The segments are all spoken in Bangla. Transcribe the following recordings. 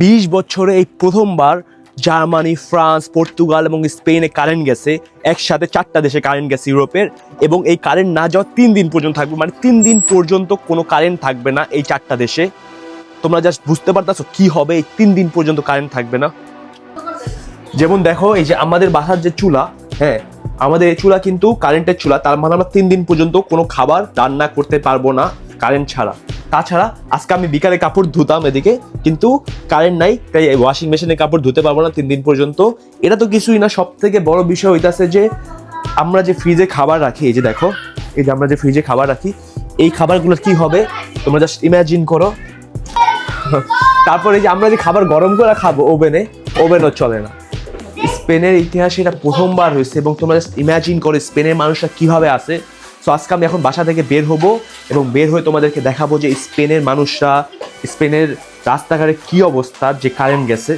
বিশ বছরে এই প্রথমবার জার্মানি, ফ্রান্স, পর্তুগাল এবং স্পেনে কারেন্ট গেছে একসাথে চারটা দেশে কারেন্ট গেছে ইউরোপের এবং এই কারেন্ট না যাওয়া তিন দিন পর্যন্ত থাকবে মানে তিন দিন পর্যন্ত কোনো কারেন্ট থাকবে না এই চারটা দেশে। তোমরা জাস্ট বুঝতে পারতেছো কি হবে, এই তিন দিন পর্যন্ত কারেন্ট থাকবে না। যেমন দেখো, এই যে আমাদের বাসার যে চুলা হ্যাঁ আমাদের এই চুলা কিন্তু কারেন্টের চুলা, তার মানে আমরা তিন দিন পর্যন্ত কোনো খাবার রান্না করতে পারব না। কারেন্ট ছাড়া। তাছাড়া আজকে আমি বিকালে কাপড় ধুতাম এদিকে, কিন্তু কারেন্ট নাই, তাই ওয়াশিং মেশিনে কাপড় ধুতে পারব না তিন দিন পর্যন্ত। এটা তো কিছুই না সব থেকে বড় বিষয় হইতাছে যে আমরা যে ফ্রিজে খাবার রাখি, এই যে দেখো, এই যে আমরা যে ফ্রিজে খাবার রাখি, এই খাবারগুলো কি হবে? তোমরা জাস্ট ইমাজিন করো। তারপরে যে আমরা যে খাবার গরম করে খাব ওভেনে ওভেনও চলে না। স্পেনের ইতিহাসে এটা প্রথমবার হয়েছে এবং তোমরা জাস্ট ইমাজিন করো স্পেনের মানুষরা কীভাবে আসে সো আজকে আমি এখন বাসা থেকে বের হব এবং বের হয়ে তোমাদেরকে দেখাবো যে স্পেনের মানুষরা, স্পেনের রাস্তাঘাটে কি অবস্থা, যে কারেন্ট গেছে।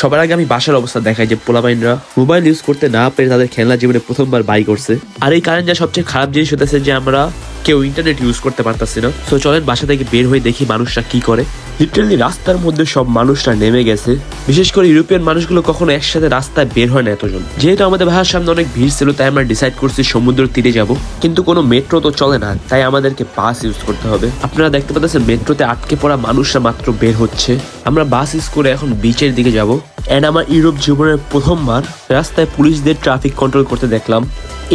সবার আগে আমি বাসার অবস্থা দেখাই যে পোলাবাইনরা মোবাইল ইউজ করতে না পেরে তাদের খেলনা জীবনে প্রথমবার বাই করছে। আর এই কারণে যা সবচেয়ে খারাপ জিনিস হতেছে যে আমরা কেউ ইন্টারনেট ইউজ করতে পারতাছি না। তো চলেন বাসা থেকে বের হয়ে দেখি মানুষরা কি করে। লিটারালি রাস্তার মধ্যে সব মানুষরা নেমে গেছে। বিশেষ করে ইউরোপিয়ান মানুষগুলো কখনো একসাথে রাস্তায় বের হয় না এতজন। যেহেতু আমাদের ভাষার সামনে অনেক ভিড় ছিল, তাই আমরা ডিসাইড করছি সমুদ্র তীরে যাব। কিন্তু কোনো মেট্রো তো চলে না, তাই আমাদেরকে বাস ইউজ করতে হবে। আপনারা দেখতে পাচ্ছেন মেট্রোতে আটকে পড়া মানুষরা মাত্র বের হচ্ছে। আমরা বাস ইউজ করে এখন বিচের দিকে যাব। অ্যান্ড আমার ইউরোপ জীবনের প্রথমবার রাস্তায় পুলিশদের ট্রাফিক কন্ট্রোল করতে দেখলাম।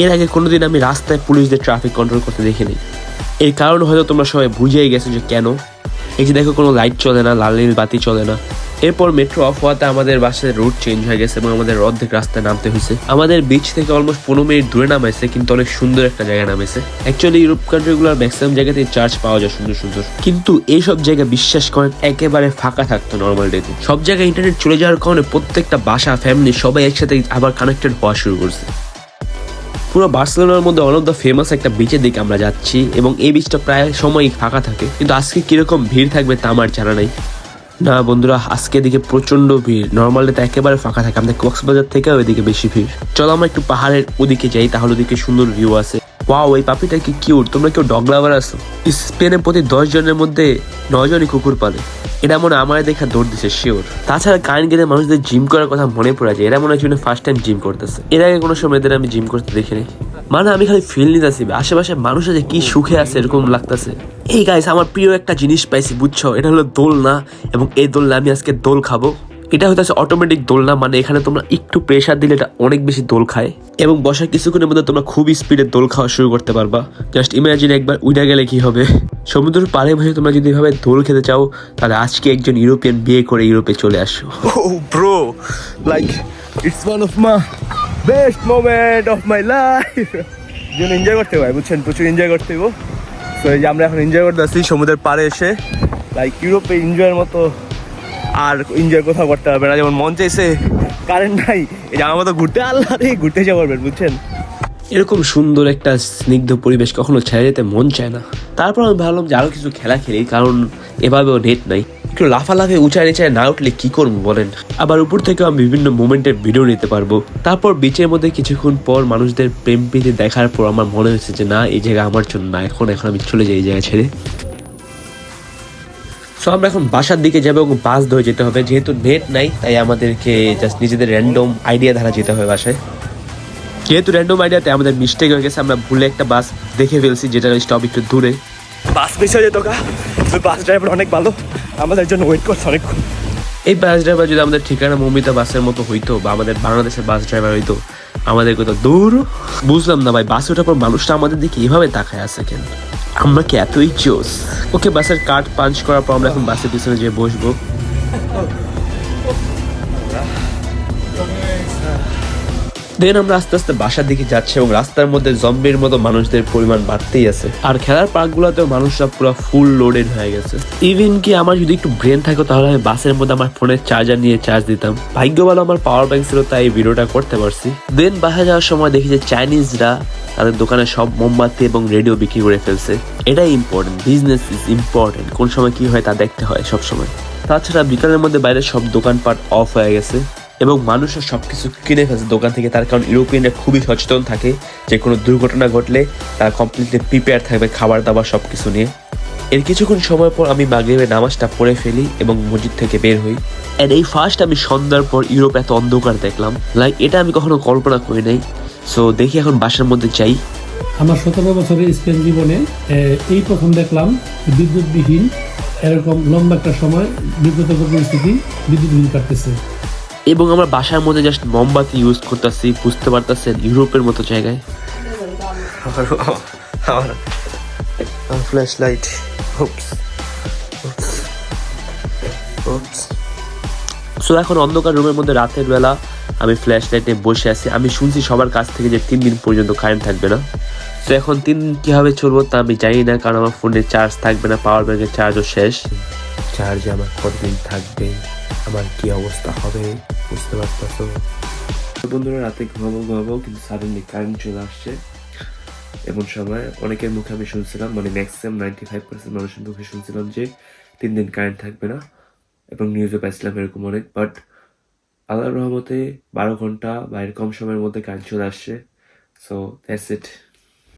এর আগে কোনোদিন আমি রাস্তায় পুলিশদের ট্রাফিক কন্ট্রোল করতে দেখিনি। এর কারণ হয়তো তোমরা সবাই বুঝেই গেছো যে কেন। এই যে দেখো কোনো লাইট চলে না, লাল নীল বাতি চলে না। এরপর মেট্রো অফ হওয়াতে আমাদের বাসের রুট চেঞ্জ হয়ে গেছে এবং আমাদের অর্ধেক রাস্তায় নামতে হয়েছে। আমাদের বিচ থেকে অলমোস্ট পনেরো মিনিট দূরে নামাইছে, কিন্তু অনেক সুন্দর একটা জায়গায় নামেছে অ্যাকচুয়ালি ইউরোপ কান্ট্রিগুলোর ম্যাক্সিমাম জায়গাতে চার্জ পাওয়া যায় সুন্দর সুন্দর। কিন্তু এইসব জায়গা বিশ্বাস করেন, একেবারে ফাঁকা থাকতো নর্মাল ডেতে সব জায়গায় ইন্টারনেট চলে যাওয়ার কারণে প্রত্যেকটা বাসা ফ্যামিলি সবাই একসাথে আবার কানেক্টেড হওয়া শুরু করছে। পুরো বার্সেলোনার মধ্যে অন অফ দ্য ফেমাস একটা বিচের দিকে আমরা যাচ্ছি এবং এই বিচটা প্রায় সময়ই ফাঁকা থাকে। কিন্তু আজকে কীরকম ভিড় থাকবে তা আমার জানা নাই। না বন্ধুরা, আজকে এদিকে প্রচণ্ড ভিড়। নর্মালি তো একেবারে ফাঁকা থাকে। আমাদের কক্সবাজার থেকেও এদিকে বেশি ভিড়। চলো আমরা একটু পাহাড়ের ওদিকে যাই, তাহলে ওদিকে সুন্দর ভিউ আছে। ওয়াও এই পাপিটা কি কিউট তোমরা কেউ ডগ লাভার আছো? স্পেনে প্রতি দশ জনের মধ্যে নয় জনই কুকুর পালে। এটা মনে আমার দেখা দৌড় দিছে শিওর তাছাড়া কারেন্ট গেলে মানুষদের জিম করার কথা মনে পড়ে যায় এরা মনে হয় ফার্স্ট টাইম জিম করতেছে। এর আগে কোনো সময় এদের আমি জিম করতে দেখিনি। মানে আমি খালি ফিল নিতেছি, আশেপাশে মানুষ যে কি সুখে আছে এরকম লাগতেছে। এই গাইস আমার প্রিয় একটা জিনিস পাইছি, বুঝছ? এটা হলো দোল না এবং এই দোলনা আমি আজকে দোল খাব। এটা হইতেছে অটোমেটিক দোলনা মানে এখানে তোমরা একটু প্রেশার দিলে এটা অনেক বেশি দোল খায়। এবং বসার কিছুক্ষণের মধ্যে তোমরা খুব স্পিডে দোল খাওয়া শুরু করতে পারবা। জাস্ট ইমাজিন একবার উইডা গেলে কি হবে? সমুদ্রের পাড়ে বসে তোমরা যদি এভাবে দোল খেতে চাও তাহলে আজকে একজন ইউরোপিয়ান বিয়ে করে ইউরোপে চলে আসো। Bro, like it's one of my best moment of my life. যেন এনজয় করতে হয় বুঝছেন? প্রচুর এনজয় করতে হইব। তো এই যে আমরা এখন এনজয় করতে আসছি সমুদ্রের পাড়ে এসে লাইক ইউরোপে এনজয়ের মতো আর এনজয় কোথাও করতে হবে না। যেমন মন চাইছে কারেন্ট নাই যে আমার মতো ঘুরতে আল্লাহ রে, ঘুরতে যেতে পারবেন বুঝছেন? এরকম সুন্দর একটা স্নিগ্ধ পরিবেশ কখনো ছেড়ে যেতে মন চায় না। তারপর আমি ভাবলাম যে আরও কিছু খেলা খেলি, কারণ এভাবেও নেট নাই। একটু লাফালাফি উঁচায় নিচায় না উঠলে কি করব বলেন? আবার উপর থেকেও আমি বিভিন্ন মোমেন্টের ভিডিও নিতে পারব। তারপর বিচের মধ্যে কিছুক্ষণ পর মানুষদের প্রেম প্রীতি দেখার পর আমার মনে হয়েছে যে, না, এই জায়গা আমার জন্য না, এখন এখন আমি চলে যাই এই জায়গা ছেড়ে। সো আমরা এখন বাসার দিকে যাব এবং বাস ধরে যেতে হবে। যেহেতু নেট নাই তাই আমাদেরকে জাস্ট নিজেদের র্যান্ডম আইডিয়া ধারা যেতে হবে বাসায়। যেহেতু র্যান্ডম আইডিয়াতে আমাদের মিস্টেক হয়ে গেছে। আমরা ভুলে একটা বাস দেখে ফেলছি যেটা স্টপ একটু দূরে। বাস মিস হয়ে যেত গা। বাস ড্রাইভার অনেক ভালো। আমাদের জন্য ওয়েট করছে অনেকক্ষণ এই বাস ড্রাইভার যদি আমাদের ঠিকানা মমিতা বাসের মতো হইতো বা আমাদের বাংলাদেশের বাস ড্রাইভার হইতো আমাদের কোথাও দূর? বুঝলাম না ভাই, বাসে ওঠার পর মানুষটা আমাদের দিকে এভাবে তাকায় আছে কেন? আমরা কি এতই চোস ওকে বাসের কার্ড পাঞ্চ করার পর আমরা এখন বাসের পিছনে যেয়ে বসবো? দেন আমরা আস্তে আস্তে বাসার দিকে যাচ্ছি এবং রাস্তার মধ্যে জম্বির মতো মানুষদের পরিমাণ বাড়তেই আছে। আর খেলার পার্কগুলোতেও মানুষরা পুরো ফুল লোডেড হয়ে গেছে। ইভেন কি আমার যদি একটু ব্রেন থাকতো তাহলে আমি বাসের মধ্যে আমার ফোনের চার্জার নিয়ে চার্জ দিতাম। ভাগ্য ভালো আমার পাওয়ার ব্যাংক ছিল, তাই ভিডিওটা করতে পারছি। দেন বাসা যাওয়ার সময় দেখি যে চাইনিজরা তাদের দোকানে সব মোমবাতি এবং রেডিও বিক্রি করে ফেলছে। এটাই ইম্পর্টেন্ট বিজনেস ইজ ইম্পর্টেন্ট কোন সময় কি হয় তা দেখতে হয় সব সময় তাছাড়া বিকালের মধ্যে বাইরে সব দোকানপাট অফ হয়ে গেছে। এবং মানুষরা সবকিছু কিনে ফেলছে দোকান থেকে, তার কারণ ইউরোপিয়ানরা খুবই সচেতন থাকে যে কোনো দুর্ঘটনা ঘটলে তারা কমপ্লিটলি প্রিপেয়ার থাকবে খাবার দাবার সব কিছু নিয়ে। এর কিছুক্ষণ সময় পর আমি মাগরিবের নামাজটা পড়ে ফেলি এবং মসজিদ থেকে বের হই। এন্ড এই ফার্স্ট আমি সন্ধ্যার পর ইউরোপ এত অন্ধকার দেখলাম। লাইক এটা আমি কখনো কল্পনা করি নাই। সো দেখি এখন বাসার মধ্যে যাই। আমার সতেরো বছরের স্পেন জীবনে এই প্রথম দেখলাম বিদ্যুৎবিহীন, এরকম লম্বা একটা সময় বিদ্যুতের পরিস্থিতি বিদ্যুৎবিহীন কাটতেছে। এবং আমরা বাসার মধ্যে জাস্ট মোমবাতি ইউজ করতেছি বুঝতে পারতেছেন ইউরোপের মতো জায়গায়। ফ্ল্যাশ লাইট সো এখন অন্ধকার রুমের মধ্যে রাতের বেলা আমি ফ্ল্যাশ লাইটে বসে আছি। আমি শুনছি সবার কাছ থেকে যে তিন দিন পর্যন্ত কারেন্ট থাকবে না। তো এখন তিন দিন কীভাবে চলবো তা আমি জানি না কারণ আমার ফোনে চার্জ থাকবে না পাওয়ার ব্যাংকের চার্জও শেষ। চার্জে আমার কতদিন থাকবে? আমার কি অবস্থা হবে? বুঝতে পারতেছো? বন্ধুরা, রাতে ঘুমাবো ঘুমাবো, কিন্তু সাডেনলি কারেন্ট চলে আসছে। এমন সময় অনেকের মুখে আমি শুনছিলাম মানে ম্যাক্সিমাম নাইনটি ফাইভ পার্সেন্ট মানুষের মুখে শুনছিলাম যে তিন দিন কারেন্ট থাকবে না, এবং নিউজে পাইছিলাম এরকম অনেক বাট আল্লাহর রহমতে বারো ঘণ্টা বা এরকম সময়ের মধ্যে কারেন্ট চলে আসছে। So that's it